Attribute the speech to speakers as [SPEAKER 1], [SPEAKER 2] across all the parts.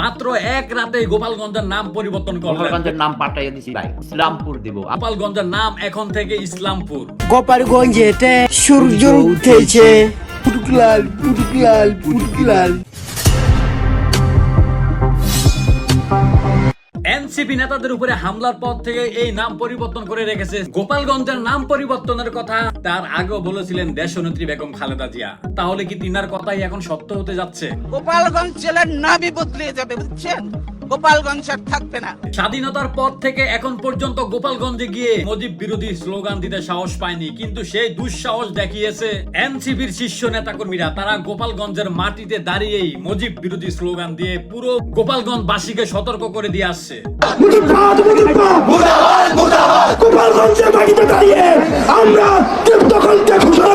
[SPEAKER 1] মাত্র এক রাতে গোপালগঞ্জের নাম পরিবর্তন করলেন।
[SPEAKER 2] গোপালগঞ্জের নাম পাল্টাইয়া দিছি ভাই। ইসলামপুর দিব।
[SPEAKER 1] গোপালগঞ্জের নাম এখন থেকে ইসলামপুর।
[SPEAKER 3] গোপালগঞ্জেতে সূর্য উঠেছে। পুটুকলাল পুটুকলাল পুটুকলাল
[SPEAKER 1] এনসিপি নেতাদের উপরে হামলার পর থেকে এই নাম পরিবর্তন করে রেখেছে। গোপালগঞ্জের নাম পরিবর্তনের কথা তার আগেও বলেছিলেন দেশনেত্রী বেগম খালেদা জিয়া। তাহলে কি তিনার কথাই এখন সত্য হতে যাচ্ছে?
[SPEAKER 4] গোপালগঞ্জ জেলার নামই বদলে যাবে, বুঝছেন? গোপালগঞ্জ আর থাকবে না।
[SPEAKER 1] স্বাধীনতার পর থেকে এখন পর্যন্ত গোপালগঞ্জে গিয়ে মুজিব বিরোধী স্লোগান দিতে সাহস পায়নি কিন্তু সেই দুঃসাহস দেখিয়েছে এনসিপির শীর্ষ নেতাকর্মীরা। তারা গোপালগঞ্জের মাটিতে দাঁড়িয়েই মজিব বিরোধী স্লোগান দিয়ে পুরো গোপালগঞ্জ বাসীকে সতর্ক করে দিয়ে আসছে।
[SPEAKER 5] গোপালগঞ্জের মাটিতে দাঁড়িয়ে আমরা ঘোষণা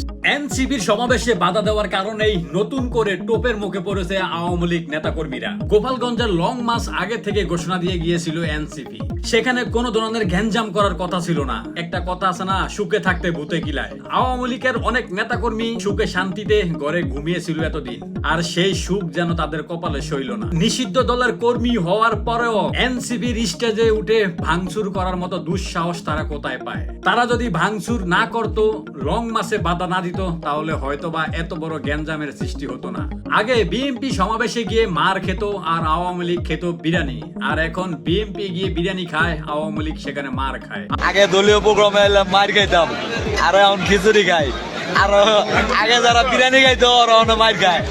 [SPEAKER 1] এনসিপির সমাবেশে বাধা দেওয়ার কারণেই নতুন করে টোপের মুখে পড়েছে আওয়ামী লীগ নেতাকর্মীরা। গোপালগঞ্জের লং মাস আগে থেকে ঘোষণা দিয়ে গিয়েছিল এনসিপি। সেখানে কোনো ধরনের ঘ্যানজাম করার কথা ছিল না। একটা কথা আছে না, সুখে থাকতে ভূতে গিলায়। আওয়ামী লীগের অনেক নেতাকর্মী সুখে শান্তিতে ঘরে ঘুমিয়েছিল এতদিন। আর সেই সুখ যেন তাদের কপালে সইল না। নিষিদ্ধ দলের কর্মী হওয়ার পরেও এনসিপির স্টেজে উঠে ভাঙচুর করার মতো দুঃসাহস তারা কোথায় পায়? তারা যদি ভাঙচুর না করত, লং মাসে বাধা না দিত তাহলে হয়তো বা এত বড় গ্যাঞ্জামের সৃষ্টি হতো না। আগে বিএনপি সমাবেশে গিয়ে মার খেত আর আওয়ামী লীগ খেত বিরিয়ানি। আর এখন বিএনপি গিয়ে বিরিয়ানি খায় আওয়ামী লীগ সেখানে মার খায়।
[SPEAKER 6] আগে দলীয় প্রোগ্রামে এলাম মার খাইতাম আর এখন খিচুড়ি খাই। আর আগে যারা বিরিয়ানি খাইতো ওরা এখন মার খায়।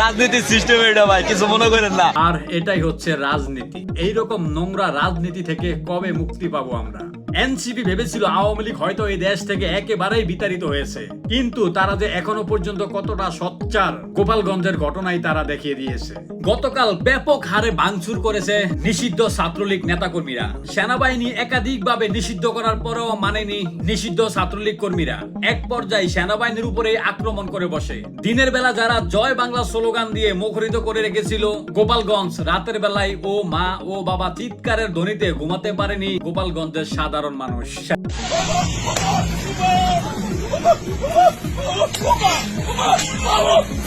[SPEAKER 6] রাজনীতির সিস্টেম এটা ভাই কিছু মনে করেন না।
[SPEAKER 1] আর এটাই হচ্ছে রাজনীতি। এইরকম নোংরা রাজনীতি থেকে কবে মুক্তি পাবো আমরা? এনসিপি ভেবেছিল আওয়ামী লীগ হয়তো এই দেশ থেকে একেবারেই বিতাড়িত হয়েছে। কিন্তু তারা যে এখনও পর্যন্ত কতটা সচ্চার গোপালগঞ্জের ঘটনাই তারা দেখিয়ে দিয়েছে। গতকাল ব্যাপক হারে ভাঙচুর করেছে নিষিদ্ধ ছাত্রলীগ নেতাকর্মীরা। সেনাবাহিনী একাধিকভাবে নিষিদ্ধ করার পরেও মানেনি নিষিদ্ধ ছাত্রলীগ কর্মীরা। এক পর্যায়ে সেনাবাহিনীর উপরে আক্রমণ করে বসে। দিনের বেলা যারা জয় বাংলা স্লোগান দিয়ে মুখরিত করে রেখেছিল গোপালগঞ্জ, রাতের বেলায় ও মা ও বাবা চিৎকারের ধ্বনিতে ঘুমাতে পারেনি গোপালগঞ্জের সাধারণ মানুষ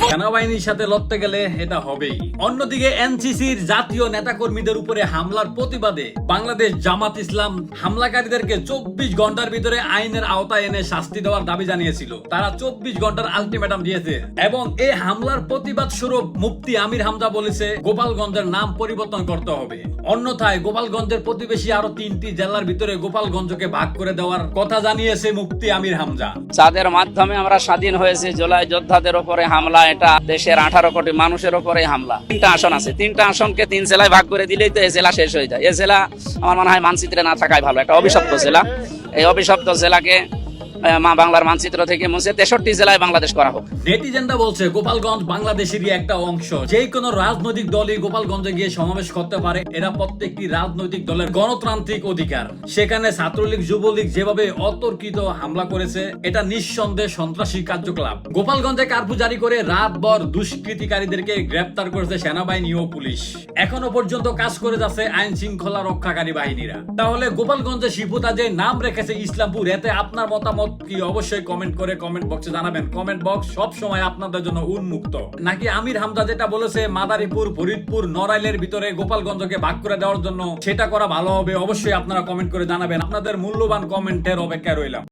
[SPEAKER 1] সেনাবাহিনীর সাথে লড়তে গেলে এটা হবেই। অন্যদিকে এনসিসির জাতীয় নেতাকর্মীদের উপরে হামলার প্রতিবাদে বাংলাদেশ জামাত ইসলাম হামলাকারীদেরকে চব্বিশ ঘণ্টার ভিতরে আইনের আওতায় এনে শাস্তি দেওয়ার দাবি জানিয়েছিল। তারা চব্বিশ ঘণ্টার আলটিমেটাম দিয়েছে এবং এই হামলার প্রতিবাদ স্বরূপ মুফতি আমির হামজা বলেছে, গোপালগঞ্জের নাম পরিবর্তন করতে হবে। অন্যথায় গোপালগঞ্জের প্রতিবেশী আরও তিনটি জেলার ভিতরে গোপালগঞ্জকে ভাগ করে দেওয়ার কথা জানিয়েছে মুফতি আমির হামজা।
[SPEAKER 7] যাদের মাধ্যমে আমরা স্বাধীন হয়েছে, জুলাই যোদ্ধাদের উপরে হামলা এটা দেশের আঠারো কোটি মানুষের ওপরে হামলা। তিনটা আসন আছে। তিনটা আসনকে তিন জেলায় ভাগ করে দিলেই তো এই জেলা শেষ হয়ে যায়। এ জেলা আমার মনে হয় মানচিত্রে না থাকাই ভালো। একটা অভিশপ্ত জেলা। এই অভিশপ্ত জেলাকে মা বাংলার মানচিত্র থেকে মুছে তেষট্টি জেলায় বাংলাদেশ করা হোক।
[SPEAKER 1] নেটিজেনরা বলছে, গোপালগঞ্জ বাংলাদেশেরই একটা অংশ। যে কোনো রাজনৈতিক দলই গোপালগঞ্জে গিয়ে সমাবেশ করতে পারে। এরা প্রত্যেকটি রাজনৈতিক দলের গণতান্ত্রিক অধিকার। সেখানে ছাত্রলীগ, যুবলীগ যেভাবে অতর্কিত হামলা করেছে, এটা নিঃসন্দেহে সন্ত্রাসী কার্যকলাপ। গোপালগঞ্জে কার্ফু জারি করে রাত রাতভর দুষ্কৃতিকারীদেরকে গ্রেপ্তার করেছে সেনাবাহিনী ও পুলিশ। এখনও পর্যন্ত কাজ করে যাচ্ছে আইন শৃঙ্খলা রক্ষাকারী বাহিনীরা। তাহলে গোপালগঞ্জে শিপুতা যে নাম রেখেছে ইসলামপুর, এতে আপনার কি অবশ্যই কমেন্ট করে কমেন্ট বক্সে জানাবেন। কমেন্ট বক্স সব সময় আপনাদের জন্য উন্মুক্ত। নাকি আমির হামজা যেটা বলেছে, মাদারীপুর, ফরিদপুর, নড়াইলের ভিতরে গোপালগঞ্জকে ভাগ করে দেওয়ার জন্য সেটা করা ভালো হবে, অবশ্যই আপনারা কমেন্ট করে জানাবেন। আপনাদের মূল্যবান কমেন্টের অপেক্ষায় রইলাম।